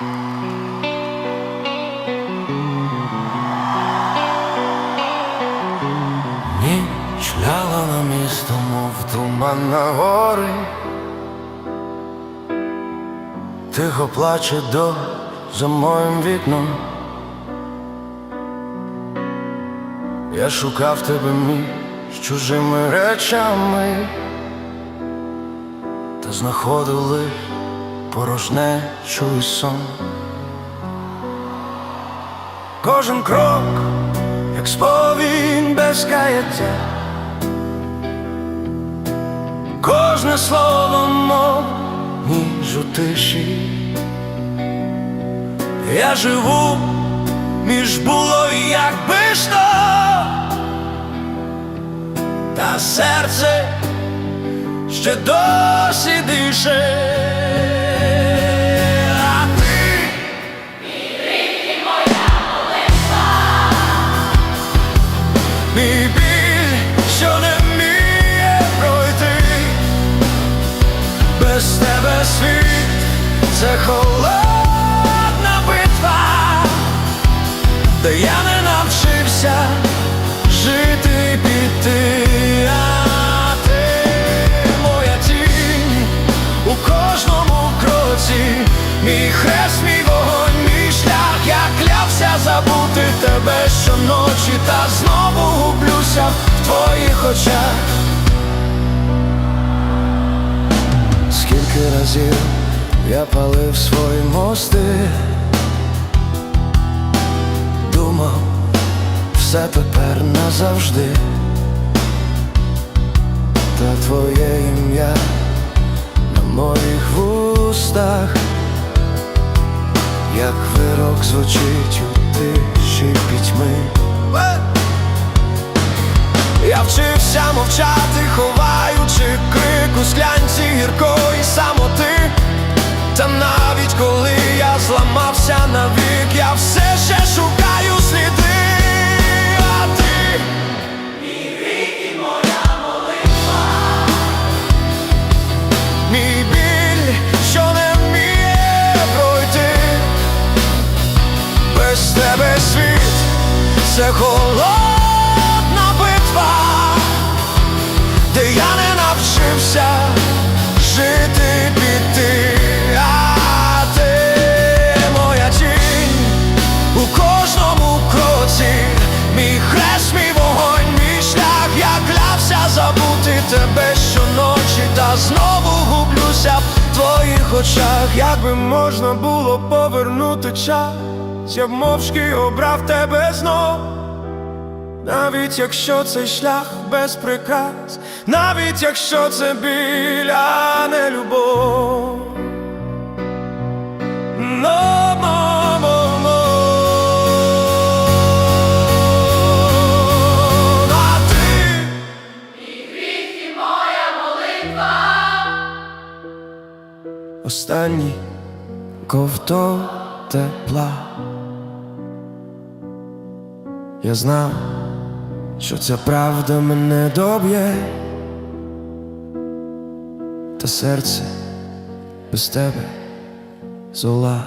Ніч ляла на місто, мов туман на гори, тихо плаче до за моїм вікном. Я шукав тебе між чужими речами, та знаходив лиш порожнечу і сон. Кожен крок, як сповінь без каяття, кожне слово мов ніж у тиші. Я живу між було і якби то, та серце ще досі дише. Мій біль, що не вміє пройти, без тебе світ це холодна битва, де я не навчився жити піти, забути тебе щоночі, та знову гублюся в твоїх очах. Скільки разів я палив свої мости, думав, все тепер назавжди, та твоє ім'я на моїх вустах, як вирок звучить тиші пітьми. Я вчився мовчати, ховаючи крик у склянці гіркої самоти. Та навіть коли я зламався навік, я все ще шукаю сліди, а ти мій біль, що не вміє пройти, без це холодна битва, де я не навчився жити піти, а ти моя тінь у кожному кроці, мій хрест, мій вогонь, мій шлях, я клявся забути тебе щоночі, та знову гублюся в твоїх очах, якби можна було повернути час, я мовчки обрав тебе знов. Навіть якщо цей шлях без приказ, навіть якщо це біль, а не любов. Но, мо, мо, мо. А ти Останній ковток тепла. Я знав, що ця правда мене доб'є, та серце без тебе зола.